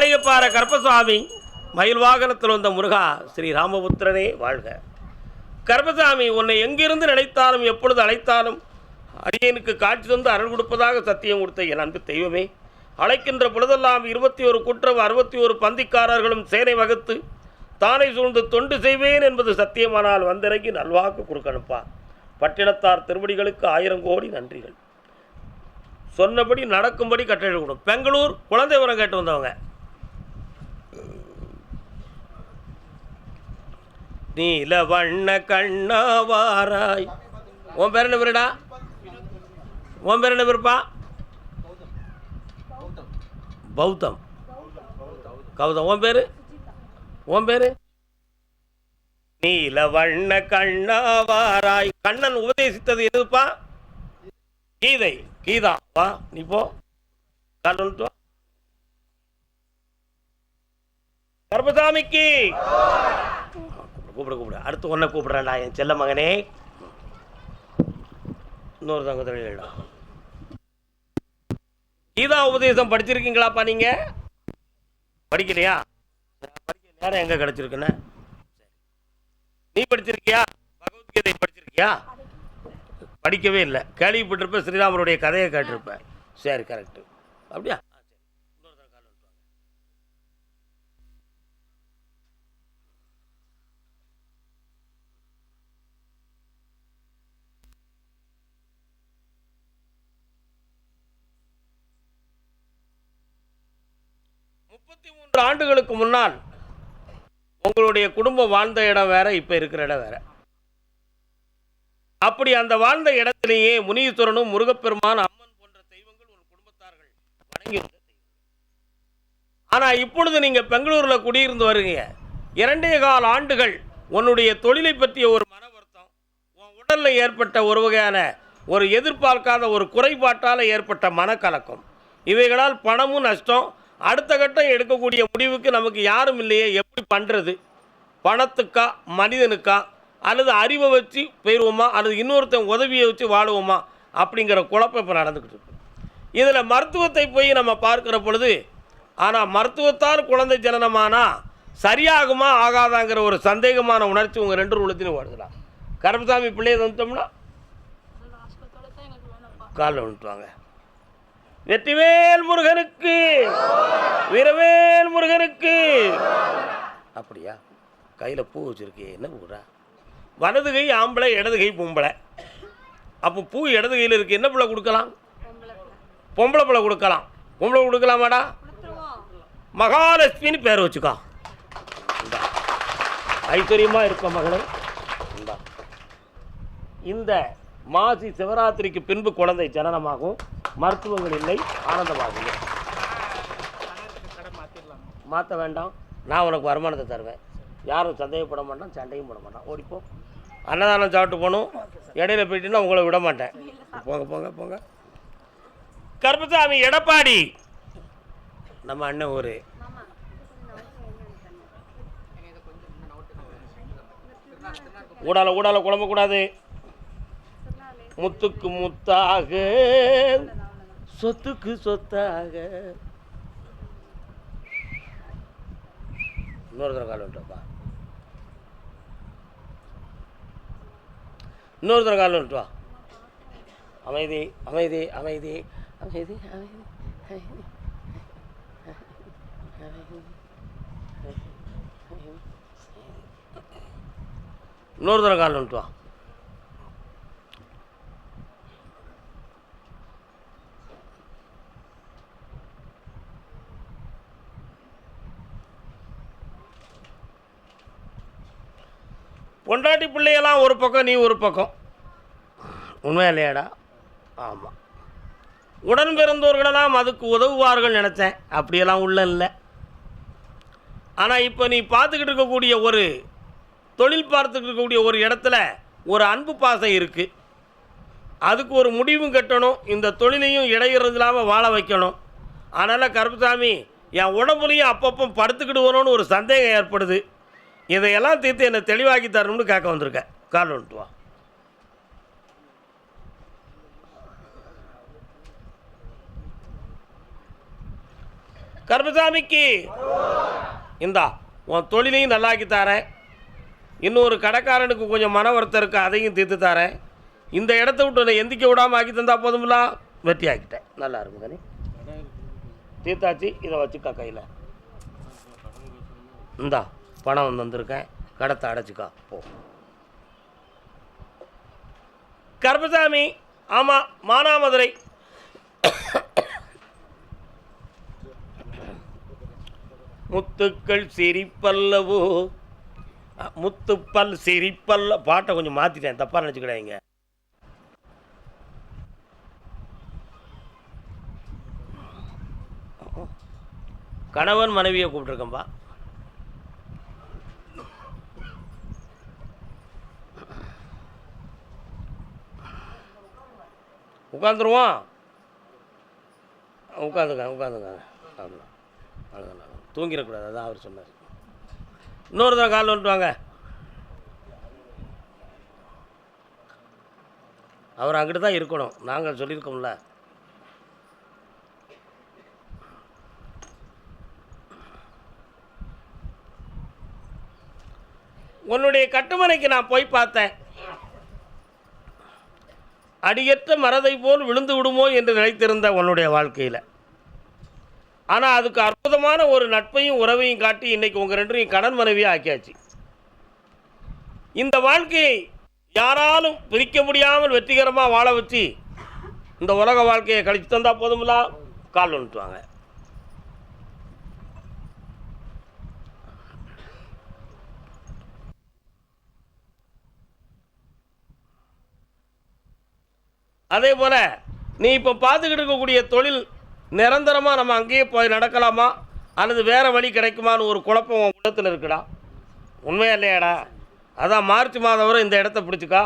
மாளிகைப்பாறை கருப்பசாமி மயில் வாகனத்தில் வந்த முருகா ஸ்ரீ ராமபுத்திரனே வாழ்க. கருப்பசாமி உன்னை எங்கிருந்து நினைத்தாலும் எப்பொழுது அழைத்தாலும் அடியனுக்கு காட்சி தந்து அருள் கொடுப்பதாக சத்தியம் கொடுத்த என் அன்பு தெய்வமே. அழைக்கின்ற பொழுதெல்லாம் இருபத்தி ஒரு குற்றம் அறுபத்தி ஒரு பந்திக்காரர்களும் சேனை வகுத்து தானே சூழ்ந்து தொண்டு செய்வேன் என்பது சத்தியமானால் வந்திறங்கி நல்வாக்கு கொடுக்கணுப்பா பட்டினத்தார் திருவடிகளுக்கு ஆயிரம் கோடி நன்றிகள். சொன்னபடி நடக்கும்படி கட்டளை கொடுக்கும் பெங்களூர் குழந்தை உரம் கேட்டு வந்தவங்க. நீல வண்ண கண்ணாவாராய். உன் பேர் என்ன பேருடா உன் பேர் என்ன பேருப்பா பௌத்தம். கௌதம். உன் பேரு? உன் பேர்? நீல வண்ண கண்ணாவாராய். கண்ணன் உபதேசித்தது எதுப்பா? கீதை. கீதா. வா நீ போ. கால் வா. கர்பசாமிக்கு கூப்பிட கூப்பிடு. அடுத்து ஒன்றை கூப்பிட்றேன்டா என் செல்ல மகனே. இன்னொரு தங்க தொழிலா கீதா உபதேசம் படிச்சிருக்கீங்களாப்பா நீங்க? படிக்கலையா? படிக்க நேரம் எங்க கிடைச்சிருக்குன்னு? நீ படிச்சிருக்கியா? பகவத்கீதை படிச்சிருக்கியா? படிக்கவே இல்லை. கேள்விப்பட்டிருப்ப ஸ்ரீராமருடைய கதையை கேட்டிருப்பேன். சரி கரெக்டு அப்படியா ஆ, சரி. இன்னொரு தடவை கால் வந்துட்டு வாங்க. முப்பத்தி மூன்று ஆண்டுகளுக்கு முன்னால் உங்களுடைய குடும்பம் வாழ்ந்த இடம் வேற இப்போ இருக்கிற இடம் வேற. அப்படி அந்த வாழ்ந்த இடத்திலேயே முனீஸ்வரனும் முருகப்பெருமான் அம்மன் போன்ற தெய்வங்கள் ஒரு குடும்பத்தார்கள் வணங்கி ஆனால் ஆனா இப்பொழுது நீங்க பெங்களூர்ல குடியிருந்து வருங்க. இரண்டே கால் ஆண்டுகள் உன்னுடைய தொழிலை பற்றிய ஒரு மன வருத்தம் உன் உடல்ல ஏற்பட்ட ஒரு வகையான ஒரு எதிர்பார்க்காத ஒரு குறைபாட்டால் ஏற்பட்ட மனக்கலக்கம். இவைகளால் பணமும் நஷ்டம் அடுத்த கட்டம் எடுக்கக்கூடிய முடிவுக்கு நமக்கு யாரும் இல்லையே எப்படி பண்ணுறது பணத்துக்கா மனிதனுக்கா? அல்லது அறிவை வச்சு போயிடுவோமா அல்லது இன்னொருத்தன் உதவியை வச்சு வாழுவோமா? அப்படிங்கிற குழப்பம் இப்போ நடந்துக்கிட்டு இருக்கு. இதில் மருத்துவத்தை போய் நம்ம பார்க்கிற பொழுது ஆனால் மருத்துவத்தால் குழந்தை ஜனனமானா சரியாகுமா ஆகாதாங்கிற ஒரு சந்தேகமான உணர்ச்சி உங்கள் ரெண்டு உள்ளத்திலும் வருதுலாம் கருப்பசாமி பிள்ளையை வந்துட்டோம்னா காலில் வந்துட்டுவாங்க வெற்றிவேல் முருகனுக்கு. வீரவேல் முருகனுக்கு. அப்படியா? கையில் பூ வச்சுருக்கே என்ன பூரா வலது கை ஆம்பளை இடது கை பொம்பளை. அப்போ பூ இடது கையில் இருக்கு என்ன பிள்ளை கொடுக்கலாம்? பொம்பளை பிள்ளை கொடுக்கலாம். பொம்பளை கொடுக்கலாமாடா? மகாலட்சுமின்னு பேர் வச்சுக்கோ. ஐஸ்வர்யமா இருக்க மகளே. இந்த மாசி சிவராத்திரிக்கு பின்பு குழந்தை ஜனனமாகும். மருத்துவங்கள் இல்லை ஆனந்தமாகும் மாற்ற வேண்டாம். நான் உனக்கு வருமானத்தை தருவேன். யாரும் சந்தேகப்பட மாட்டான் சண்டையும் போட மாட்டான். ஓடிப்போம் அன்னதானம் சாப்பிட்டு போகணும். இடையில போயிட்டுன்னா உங்களை விட மாட்டேன். போங்க போங்க போங்க. கருப்பசாமி எடப்பாடி. நம்ம அண்ணன் ஊர். ஊடால ஊடால குழம்பக்கூடாது முத்துக்கு முத்தாக. சொத்துக்கு சொத்தாக. இன்னொரு தடவை கால் வந்துட்டப்பா இன்னொரு தடவை கால் வந்துட்டு வா. அமைதி அமைதி அமைதி. அமைதி அமைதி அமைதி இன்னொரு தடவை கால் வந்துட்டு வா. பொண்டாட்டி பிள்ளையெல்லாம் ஒரு பக்கம் நீ ஒரு பக்கம். உண்மை இல்லையாடா ஆமாம் உடன் பிறந்தவர்களெல்லாம் அதுக்கு உதவுவார்கள் நினச்சேன். அப்படியெல்லாம் உள்ள இல்லை. ஆனால் இப்போ நீ பார்த்துக்கிட்டு இருக்கக்கூடிய ஒரு தொழில் பார்த்துக்கிட்டு இருக்கக்கூடிய ஒரு இடத்துல ஒரு அன்பு பாசம் இருக்குது அதுக்கு ஒரு முடிவும் கட்டணும். இந்த தொழிலையும் இடையிறது இல்லாமல் வாழ வைக்கணும். அதனால் கருப்புசாமி என் உடம்புலையும் அப்பப்போ படுத்துக்கிட்டு வரணும்னு ஒரு சந்தேகம் ஏற்படுது. இதையெல்லாம் தீர்த்து என்னை தெளிவாக்கி தரணும்னு கேட்க வந்திருக்கேன். கால் வந்துட்டு வா. கருமசாமிக்கு இந்தா உன் தொழிலையும் நல்லாக்கி தாரேன். இன்னொரு கடைக்காரனுக்கு கொஞ்சம் மன வருத்தம் இருக்கு அதையும் தீர்த்து தரேன். இந்த இடத்த விட்டு உன்னை எந்திக்க விடாமல் ஆக்கி தந்தா போதுமில்ல வெட்டி ஆக்கிட்டேன். நல்லா இருக்கும் தானே தீர்த்தாச்சு இதை வச்சுக்கா கையில். இந்தா. பணம் வந்திருக்கேன். கடத்தை அடைச்சிக்கா. போ. கருப்பசாமி ஆமாம் மானாமதுரை. முத்துக்கள் சிரிப்பல்லவோ. முத்துப்பல் சிரிப்பல்ல. பாட்டை கொஞ்சம் மாற்றிட்டேன் தப்பாக நினச்சிக்கிடாதீங்க. கணவன் மனைவியை கூப்பிட்ருக்கேன்பா உட்காந்துருவோம். உட்காந்துங்க உட்காந்துங்க அவ்வளோ அவ்வளோதான் தூங்கிடக்கூடாது அதான் அவர் சொன்னார். இன்னொரு தான் கால் வந்துட்டு வாங்க. அவர் அங்கிட்டு தான் இருக்கணும். நாங்கள் சொல்லியிருக்கோம்ல. உன்னுடைய கட்டுமனைக்கு நான் போய் பார்த்தேன். அடியற்ற மரதை போல் விழுந்து விடுமோ என்று நினைத்திருந்த உன்னுடைய வாழ்க்கையில். ஆனால் அதுக்கு அற்புதமான ஒரு நட்பையும் உறவையும் காட்டி இன்றைக்கி உங்கள் ரெண்டையும் கடன் மனைவியாக ஆக்கியாச்சு. இந்த வாழ்க்கையை யாராலும் பிரிக்க முடியாமல் வெற்றிகரமாக வாழ வச்சு இந்த உலக வாழ்க்கையை கழித்து தந்தால் போதுமில்லா கால் ஒன்றுவாங்க அதே போல் நீ இப்போ பார்த்துக்கிட்டு இருக்கக்கூடிய தொழில் நிரந்தரமாக நம்ம அங்கேயே போய் நடக்கலாமா அல்லது வேறு வழி கிடைக்குமான்னு ஒரு குழப்பம் உன் உள்ளத்தில் இருக்குடா உண்மையா இல்லையாடா அதான் மார்ச் மாதம் வரை இந்த இடத்த பிடிச்சிக்கா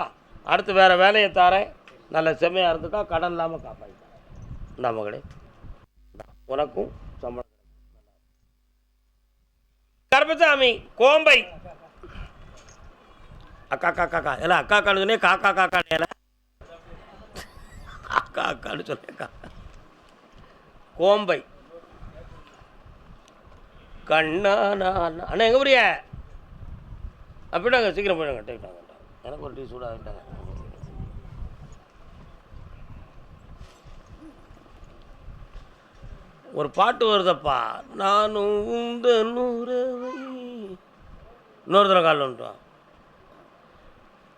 அடுத்து வேறு வேலையை தாரேன் நல்ல செம்மையாக இருந்துக்கா கடன் இல்லாமல் காப்பாற்றிட்டேன் இந்த மகளே உனக்கும் சம்பளம் கருப்பசாமி கோம்பை அக்கா அக்கா காக்கா இல்லை அக்கா அக்கானுக்குனே காக்கா காக்கா அக்கா அக்கான்னு சொல்லியிருக்கா. கோம்பை. கண்ணா நான் அண்ணா எங்கே புரிய அப்படின்னாங்க சீக்கிரம் போயிடுங்க கட்டிக்கிட்டாங்க எனக்கு ஒரு டீ சூடாகிட்டாங்க ஒரு பாட்டு வருதப்பா. நானும் உந்த நூறவை இன்னொரு தடவை காலில் வந்துட்டோம்.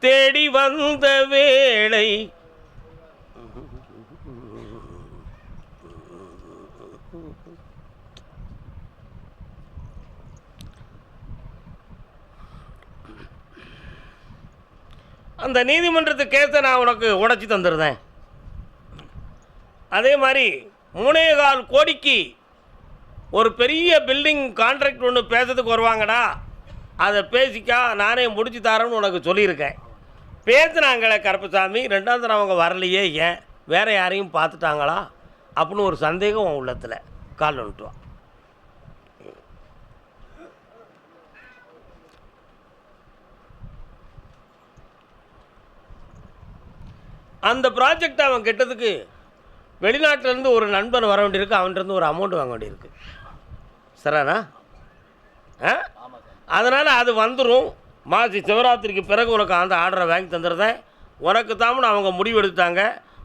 தேடி வந்த வேளை அந்த நீதிமன்றத்து கேஸை நான் உனக்கு உடச்சி தந்துடுறேன். அதே மாதிரி மூணே கால் கோடிக்கு ஒரு பெரிய பில்டிங் கான்ட்ராக்ட் ஒன்று பேசுறதுக்கு வருவாங்கடா. அதை பேசிக்கா நானே முடிச்சு தரேன்னு உனக்கு சொல்லியிருக்கேன். பேசுனாங்களே கருப்பசாமி ரெண்டாவது தரம் அவங்க வரலையே ஏன்? வேற யாரையும் பார்த்துட்டாங்களா? அப்படின்னு ஒரு சந்தேகம் உன் உள்ளத்தில். கால் வந்துட்டு அந்த ப்ராஜெக்ட் அவன் கெட்டதுக்கு வெளிநாட்டிலேருந்து ஒரு நண்பன் வர வேண்டியிருக்கு அவன்கிட்ட ஒரு அமௌண்ட் வாங்க வேண்டியிருக்கு. சரானா ஆ? அதனால் அது வந்துடும் மாசி சிவராத்திரிக்கு பிறகு உனக்கு அந்த ஆர்டரை வாங்கி தந்துடுறேன். உனக்கு தாமனு அவங்க முடிவு எடுத்தாங்க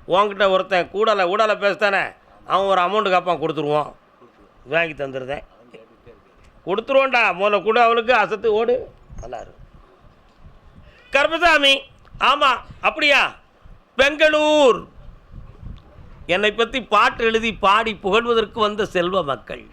உன்கிட்ட ஒருத்தன் கூடலை ஊடலை பேசுதானே அவன் ஒரு அமௌண்ட்டு காப்பான் கொடுத்துருவோம் வாங்கி தந்துடுறேன். கொடுத்துருவோண்டா முதல்ல கூட அவனுக்கு அசத்து ஓடு. நல்லா இருக்கும் கர்மசாமி ஆமாம் அப்படியா? பெங்களூர். என்னை பற்றி பாட்டு எழுதி பாடி புகழ்வதற்கு வந்த செல்வ மக்கள்.